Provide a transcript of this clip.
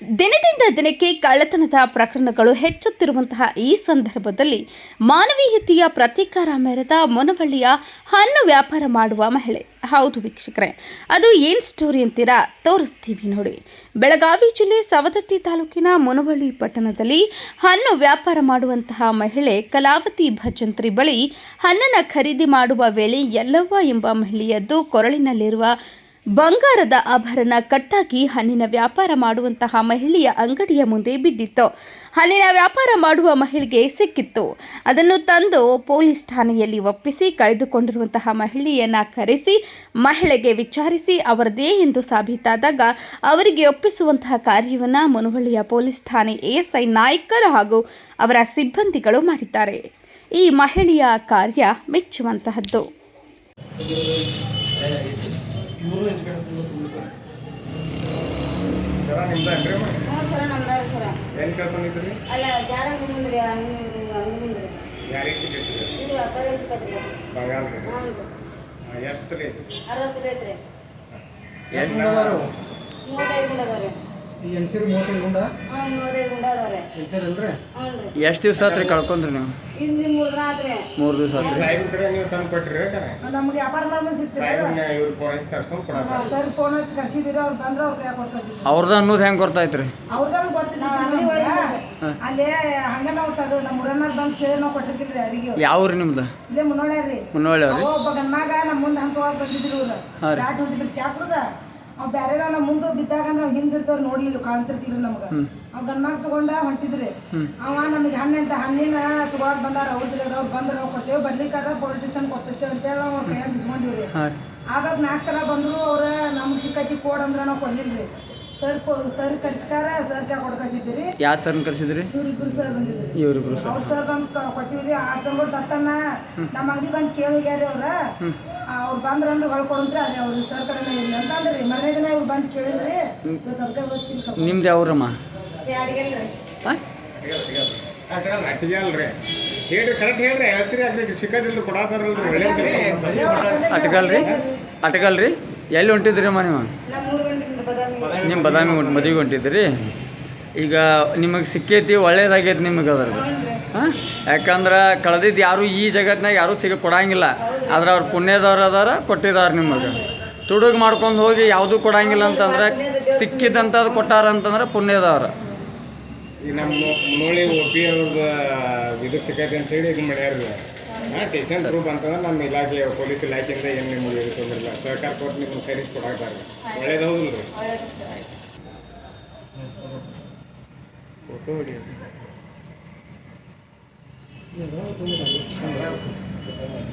ದಿನದಿಂದ ದಿನಕ್ಕೆ ಕಳ್ಳತನದ ಪ್ರಕರಣಗಳು ಹೆಚ್ಚುತ್ತಿರುವಂತಹ ಈ ಸಂದರ್ಭದಲ್ಲಿ ಮಾನವೀಯತೆಯ ಪ್ರತೀಕಾರ ಮೆರೆದ ಮೊನವಳ್ಳಿಯ ಹಣ್ಣು ವ್ಯಾಪಾರ ಮಾಡುವ ಮಹಿಳೆ. ಹೌದು ವೀಕ್ಷಕರೇ, ಅದು ಏನು ಸ್ಟೋರಿ ಅಂತೀರಾ? ತೋರಿಸ್ತೀವಿ ನೋಡಿ. ಬೆಳಗಾವಿ ಜಿಲ್ಲೆ ಸವದತ್ತಿ ತಾಲೂಕಿನ ಮುನವಳ್ಳಿ ಪಟ್ಟಣದಲ್ಲಿ ಹಣ್ಣು ವ್ಯಾಪಾರ ಮಾಡುವಂತಹ ಮಹಿಳೆ ಕಲಾವತಿ ಭಜಂತ್ರಿ ಬಳಿ ಹಣ್ಣನ್ನು ಖರೀದಿ ಮಾಡುವ ವೇಳೆ ಎಲ್ಲವ್ವ ಎಂಬ ಮಹಿಳೆಯದ್ದು ಕೊರಳಿನಲ್ಲಿರುವ ಬಂಗಾರದ ಆಭರಣ ಕಟ್ಟಾಗಿ ಹಣ್ಣಿನ ವ್ಯಾಪಾರ ಮಾಡುವಂತಹ ಮಹಿಳೆಯ ಅಂಗಡಿಯ ಮುಂದೆ ಬಿದ್ದಿತ್ತು. ಹಣ್ಣಿನ ವ್ಯಾಪಾರ ಮಾಡುವ ಮಹಿಳೆಗೆ ಸಿಕ್ಕಿತ್ತು. ಅದನ್ನು ತಂದು ಪೊಲೀಸ್ ಠಾಣೆಯಲ್ಲಿ ಒಪ್ಪಿಸಿ ಕಳೆದುಕೊಂಡಿರುವಂತಹ ಮಹಿಳೆಯನ್ನು ಕರೆಸಿ ಮಹಿಳೆಗೆ ವಿಚಾರಿಸಿ ಅವರದೇ ಎಂದು ಸಾಬೀತಾದಾಗ ಅವರಿಗೆ ಒಪ್ಪಿಸುವಂತಹ ಕಾರ್ಯವನ್ನು ಮುನವಳ್ಳಿಯ ಪೊಲೀಸ್ ಠಾಣೆ ಎಎಸ್ಐ ನಾಯ್ಕರ್ ಹಾಗೂ ಅವರ ಸಿಬ್ಬಂದಿಗಳು ಮಾಡಿದ್ದಾರೆ. ಈ ಮಹಿಳೆಯ ಕಾರ್ಯ ಮೆಚ್ಚುವಂತಹದ್ದು. ಸರ ನಿಮ್ದು ಅಮ್ಮ? ಹ್ಞೂ ಸರ ನಮ್ದಾರ ಸರ. ಏನು ಕೇಳ್ಕೊಂಡಿದ್ರಿ ಅಲ್ಲ ಜಾರಂಗ್ ಮುಂದ್ರಿ ಮುಂದ್ರಿ ಯಾರಿಗೆ ಇದು ಬಂಗಾರ ಎಷ್ಟು ರೀ ಅರವತ್ತು ಐತ್ರಿ. ಎಷ್ಟು ಮೂವತ್ತೈದು ಈ ಎಣ್ಸಿರಿ ಮೂವತ್ತೈದು ಗುಂಡ? ಹ್ಞೂ ಮೂವತ್ತೈದು ಗುಂಡ ಅದಾವ್ರಿ. ಎಣ್ಸಿರಿ ಅಲ್ರಿ? ಹ್ಞೂ ರೀ ಎಷ್ಟು ದಿವಸ ಆತ್ರಿ ಕಳ್ಕೊಂಡ್ರಿ ನೀವು? ಮೂರ್ ದಿವಸ ಆತ್ರಿ. ಸಾಹೇಬ್ ಕಡೆ ನೀವು ತಂದು ಕೊಟ್ರಿ ಕರೆ ನಮ್ಗೆ ವ್ಯಾಪಾರ ಇವ್ರು ಫೋನ್ ಹಚ್ಚಿ ಕರ್ಸ್ಕೊಂಡು ಸರ್ ಫೋನ್ ಹಚ್ಚಿ ಕರ್ಸಿದಿರಿ ಅವ್ರು ಬಂದ್ರೆ ಅವ್ರ ಕೈ ಕೊಟ್ಟು ಕಳ್ಸಿದ್ರು ಅವ್ರದ್ದು ಅನ್ನೋದು ಹೆಂಗೆ ಗೊತ್ತಾಯ್ತ್ರಿ? ಅವ್ರದನ್ನು ಗೊತ್ತಿಲ್ಲ. ಅಲ್ಲೇ ಹಂಗ ನಾವು ತಗೋ ನಮ್ಮ ಬಂದು ಕೇಳಿ ನಾವು ಯಾವ ಊರು ನಿಮ್ದು? ಇಲ್ಲೇ ಅವ್ರಿ? ಅವ ಒಬ್ಬ ಗಂಡ್ಮಗ ನಮ್ಮ ಮುಂದೆ ಹಂತ ಒಳಗೆ ಬಂದಿದ್ರು ಇವ್ರು. ಹಾ ರೀ. ದಾಟ್ ಹೊಂಟಿದ್ರು ಚಾಪ್ರದ ಅವ್ ಬ್ಯಾರೆ ನಮ್ಮ ಮುಂದೆ ಬಿದ್ದಾಗ ನಾವು ಹಿಂದಿರ್ತಾವ್ ನೋಡ್ಲಿಲ್ಲ ಕಾಣ್ತಿರ್ತಿಲ್ರಿ ನಮ್ಗೆ. ಅವ್ ಗಂಡ್ಮಗ ತಗೊಂಡ ಹೊಂಟಿದ್ರಿ. ಅವ ನಮಗೆ ಹಣ್ಣಿಂತ ಹಣ್ಣಿನ ತಗೊಂಡ್ ಬಂದಾರ ಅವ್ರದ್ರಿ ಅವ್ರು ಬಂದ್ರೆ ನಾವು ಕೊಡ್ತೇವೆ ಬರ್ಲಿಕ್ಕಾದ ಪೊಲಿಟಿಷನ್ ಕೊಟ್ಟಿಸ್ತೇವೆ ಅಂತೇಳಿ ಅವ್ರ ಕೈಯಾಗ ಬಿಸ್ಕೊಂಡಿವ್ರಿ. ಆಗ ನಾಲ್ಕು ಸಲ ಬಂದ್ರು ಅವ್ರ ನಮ್ಗೆ ಸಿಕ್ಕತಿ ಕೋಡ್ ಅಂದ್ರೆ ನಾವು ಕೊಡ್ಲಿಲ್ರಿ. ಸರ್ ಸರ್ ಕರ್ಸ್ಕಾರ ಸರ್ ಕ್ಯಾ ಕೊಡ್ ಕಳ್ಸಿದ್ದೀರಿ ಯಾವ ಸರ್ನ ಕರ್ಸಿದ್ರಿ? ಇವ್ರಿಬ್ರು ಸರ್ ಬಂದಿದ್ರಿ. ಇವ್ರಿಬ್ರು ಸರ್. ಅವ್ರ ಸರ್ ಬಂದು ಕೊಟ್ಟಿವ್ರಿ ಆ ತಂಗಳು ನಮ್ಮ ಅಂಗಿ ಬಂದು ಕೇಳಿ ಹೋಗ್ಯಾರಿ ಅವ್ರ ಅವ್ರು ಬಂದ್ರ ಅಂದ್ರೆ ಹೊಳ್ಕೊಂಡ್ರೆ ಅದೇ ಅವ್ರು ಸರ್ ಕಡೆನೇ ಇಲ್ಲ ಅಂತ ಅಂದ್ರಿ ಮನೆ ದಿನ ಇವ್ರು ಬಂದು ಕೇಳಿದ್ರಿ ಇವತ್ತು ಅದಕ್ಕೆ ಗೊತ್ತಿಲ್ಲ ನಿಮ್ದು ಯಾವ್ರಮ್ಮ? ಅಡಿಗೆಲ್ರಿ ಹೇಳ್ರಿ ಕರೆಕ್ಟ್ ಹೇಳ್ರಿ ಹೇಳ್ತೀರಿ ಅದ್ರಿಗೆ ಸಿಕ್ಕದಿಲ್ರಿ ಕೊಡತಾರಲ್ರಿ ಒಳ್ಳೆ ಅಟ್ಕಲ್ ರೀ ಅಟ್ಕಲ್ ರೀ ಎಲ್ಲಿ ಹೊಂಟಿದ್ರಿ ಅಮ್ಮ ನೀವು ನಮ್ಮ ಬದಾಮಿ. ನಿಮ್ಮ ಬದಾಮಿ ಮದುವೆ ಮದುವೆಗೆ ಹೊಂಟಿದ್ರಿ ಈಗ ನಿಮಗೆ ಸಿಕ್ಕೈತಿ ಒಳ್ಳೇದಾಗೈತಿ ನಿಮಗೆ ಅದ್ರದ್ದು ಹಾಂ ಯಾಕಂದ್ರೆ ಕಳೆದಿದ್ದು ಯಾರೂ ಈ ಜಗತ್ತಿನಾಗ ಯಾರೂ ಸಿಗ ಕೊಡಂಗಿಲ್ಲ. ಆದ್ರೆ ಅವ್ರು ಪುಣ್ಯದವ್ರು ಅದಾರ ಕೊಟ್ಟಿದ್ದಾರೆ ನಿಮಗೆ ತುಡುಗ್ ಮಾಡ್ಕೊಂಡು ಹೋಗಿ ಯಾವುದೂ ಕೊಡಂಗಿಲ್ಲ ಅಂತಂದ್ರೆ ಸಿಕ್ಕಿದಂಥದ್ದು ಕೊಟ್ಟಾರ ಅಂತಂದ್ರೆ ಪುಣ್ಯದವ್ರು. ನಮ್ಮ ಮೂಳಿ ಒ ಪಿ ಅವ್ರದ್ದು ಇದು ಸಿಕ್ಕೈತೆ ಅಂತ ಹೇಳಿ ಇದು ಮಾಡ್ಯಾರ ಹಾಂ ಸ್ಟೇಷನ್ ಪ್ರೂಫ್ ಅಂತಂದ್ರೆ ನಮ್ಮ ಇಲಾಖೆ, ಪೊಲೀಸ್ ಇಲಾಖೆಯಿಂದ ಏನು ನಿಮಗೆ ಇದು ತೊಂದ್ರೆ ಸರ್ಕಾರ ಕೊಟ್ಟು ನಿಮ್ಮನ್ನು ಕರೆಸಿ ಒಳ್ಳೇದು ಒಳ್ಳೇದೌದಿಲ್ಲ ರೀ ಫೋಟೋ ಹೊಡಿ